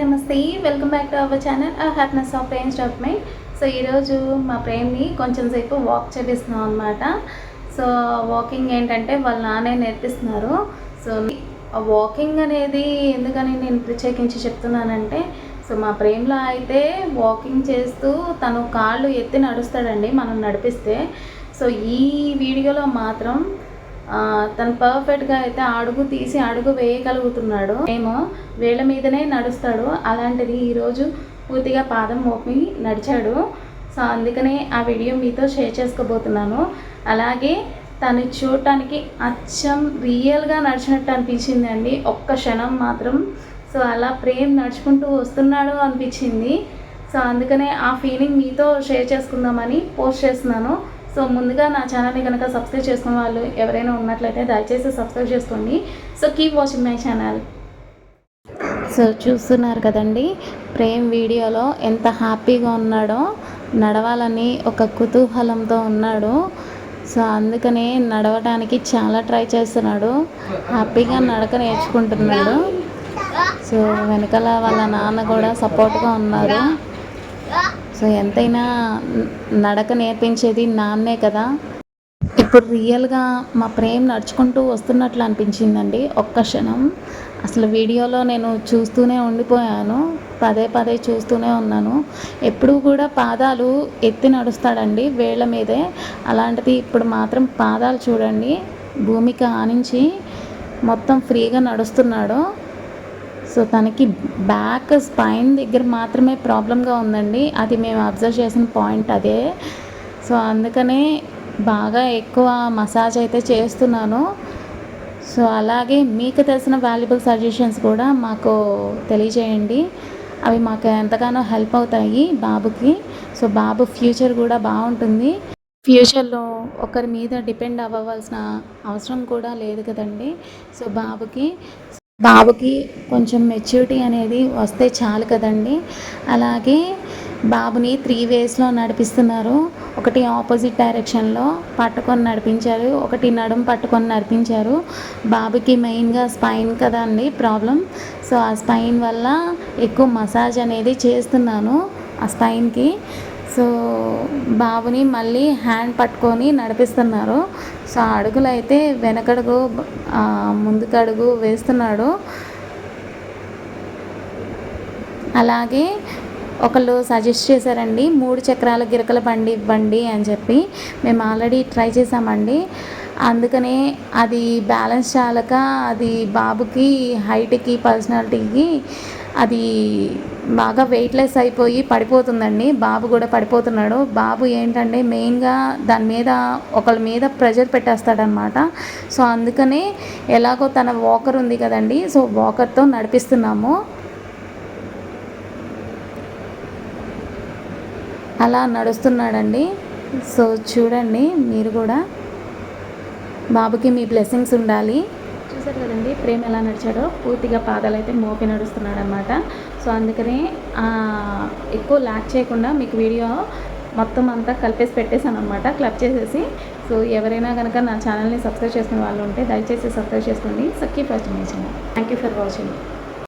నమస్తే. Welcome back to our channel ఆ happiness of Prem stop my so ఈరోజు మా ప్రేమ్ని కొంచెం సేపు వాక్ చేపిస్తున్నాం అనమాట సో వాకింగ్ ఏంటంటే వాళ్ళ నాన్నే నేర్పిస్తున్నారు. సో వాకింగ్ అనేది ఎందుకని నేను ప్రత్యేకించి చెప్తున్నానంటే సో మా ప్రేమ్లో అయితే వాకింగ్ చేస్తూ తను కాళ్ళు ఎత్తి నడుస్తాడండి మనం నడిపిస్తే. సో ఈ వీడియోలో మాత్రం తను పర్ఫెక్ట్గా అయితే అడుగు తీసి అడుగు వేయగలుగుతున్నాడు. ఏమో వేళ్ళ మీదనే నడుస్తాడు. అలాంటిది ఈరోజు పూర్తిగా పాదం మోపి నడిచాడు. సో అందుకనే ఆ వీడియో మీతో షేర్ చేసుకోబోతున్నాను. అలాగే తను చూడటానికి అచ్చం రియల్గా నడిచినట్టు అనిపించిందండి ఒక్క క్షణం మాత్రం. సో అలా ప్రేమ్ నడుచుకుంటూ వస్తున్నాడు అనిపించింది. సో అందుకనే ఆ ఫీలింగ్ మీతో షేర్ చేసుకుందామని పోస్ట్ చేస్తున్నాను. సో ముందుగా నా ఛానల్ని కనుక సబ్స్క్రైబ్ చేసుకున్న వాళ్ళు ఎవరైనా ఉన్నట్లయితే దయచేసి సబ్స్క్రైబ్ చేసుకోండి. So keep watching my channel. So చూస్తున్నారు కదండి ప్రేమ్ వీడియోలో ఎంత హ్యాపీగా ఉన్నాడో నడవాలని ఒక కుతూహలంతో ఉన్నాడు. సో అందుకనే నడవడానికి చాలా ట్రై చేస్తున్నాడు. హ్యాపీగా నడక నేర్చుకుంటున్నాడు. సో వెనకాల వాళ్ళ నాన్న కూడా సపోర్ట్గా ఉన్నారు. సో ఎంతైనా నడక నేర్పించేది నాన్నే కదా. ఇప్పుడు రియల్గా మా ప్రేమ్ నడుచుకుంటూ వస్తున్నట్లు అనిపించిందండి. ఒక్క క్షణం. అసలు వీడియోలో నేను చూస్తూనే ఉండిపోయాను. పదే పదే చూస్తూనే ఉన్నాను. ఎప్పుడు కూడా పాదాలు ఎత్తి నడుస్తాడండి వేళ్ళ మీదే. అలాంటిది ఇప్పుడు మాత్రం పాదాలు చూడండి. భూమికి ఆనించి మొత్తం ఫ్రీగా నడుస్తున్నాడు. సో తనకి బ్యాక్ స్పైన్ దగ్గర మాత్రమే ప్రాబ్లంగా ఉందండి. అది మేము అబ్జర్వ్ చేసిన పాయింట్ అదే. సో అందుకనే బాగా ఎక్కువ మసాజ్ అయితే చేస్తున్నాను. సో అలాగే మీకు తెలిసిన వాల్యుబుల్ సజెషన్స్ కూడా మాకు తెలియజేయండి. అవి మాకు ఎంతగానో హెల్ప్ అవుతాయి బాబుకి. సో బాబు ఫ్యూచర్ కూడా బాగుంటుంది. ఫ్యూచర్లో ఒకరి మీద డిపెండ్ అవ్వవలసిన అవసరం కూడా లేదు కదండి. సో బాబుకి బాబుకి కొంచెం మెచ్యూరిటీ అనేది వస్తే చాలు కదండి. అలాగే బాబుని త్రీ వేస్లో నడిపిస్తున్నారు. ఒకటి ఆపోజిట్ డైరెక్షన్లో పట్టుకొని నడిపించారు. ఒకటి నడుం పట్టుకొని నడిపించారు. బాబుకి మెయిన్గా స్పైన్ కదండి ప్రాబ్లం సో ఆ స్పైన్ వల్ల ఎక్కువ మసాజ్ అనేది చేస్తున్నాను ఆ స్పైన్కి సో బాబుని మళ్ళీ హ్యాండ్ పట్టుకొని నడిపిస్తున్నారు. సో అడుగులు అయితే వెనకడుగు ముందుకడుగు వేస్తున్నాడు. అలాగే ఒకళ్ళు సజెస్ట్ చేశారండి మూడు చక్రాల గిరకల బండి ఇవ్వండి అని చెప్పి. మేము ఆల్రెడీ ట్రై చేసామండి అందుకనే అది బ్యాలెన్స్ చాలక అది బాబుకి హైట్కి పర్సనాలిటీకి అది బాగా వెయిట్లెస్ అయిపోయి పడిపోతుందండి. బాబు కూడా పడిపోతున్నాడు. బాబు ఏంటంటే మెయిన్గా దాని మీద ఒకళ్ళ మీద ప్రెషర్ పెట్టేస్తాడనమాట సో అందుకనే ఎలాగో తన వాకర్ ఉంది కదండి. సో వాకర్తో నడిపిస్తున్నాము. అలా నడుస్తున్నాడండి. సో చూడండి మీరు కూడా. బాబుకి మీ బ్లెస్సింగ్స్ ఉండాలి. చూసారు కదండి ప్రేమ ఎలా నడిచాడో? పూర్తిగా పాదాలు అయితే మోపి నడుస్తున్నాడు అనమాట సో అందుకని ఎక్కువ లాక్ చేయకుండా మీకు వీడియో మొత్తం అంతా కలిపేసి పెట్టేశాను అనమాట క్లబ్ చేసేసి. సో ఎవరైనా కనుక నా ఛానల్ని సబ్స్క్రైబ్ చేసుకునే వాళ్ళు ఉంటే దయచేసి సబ్స్క్రైబ్ చేసుకోండి. So first my channel thank you for watching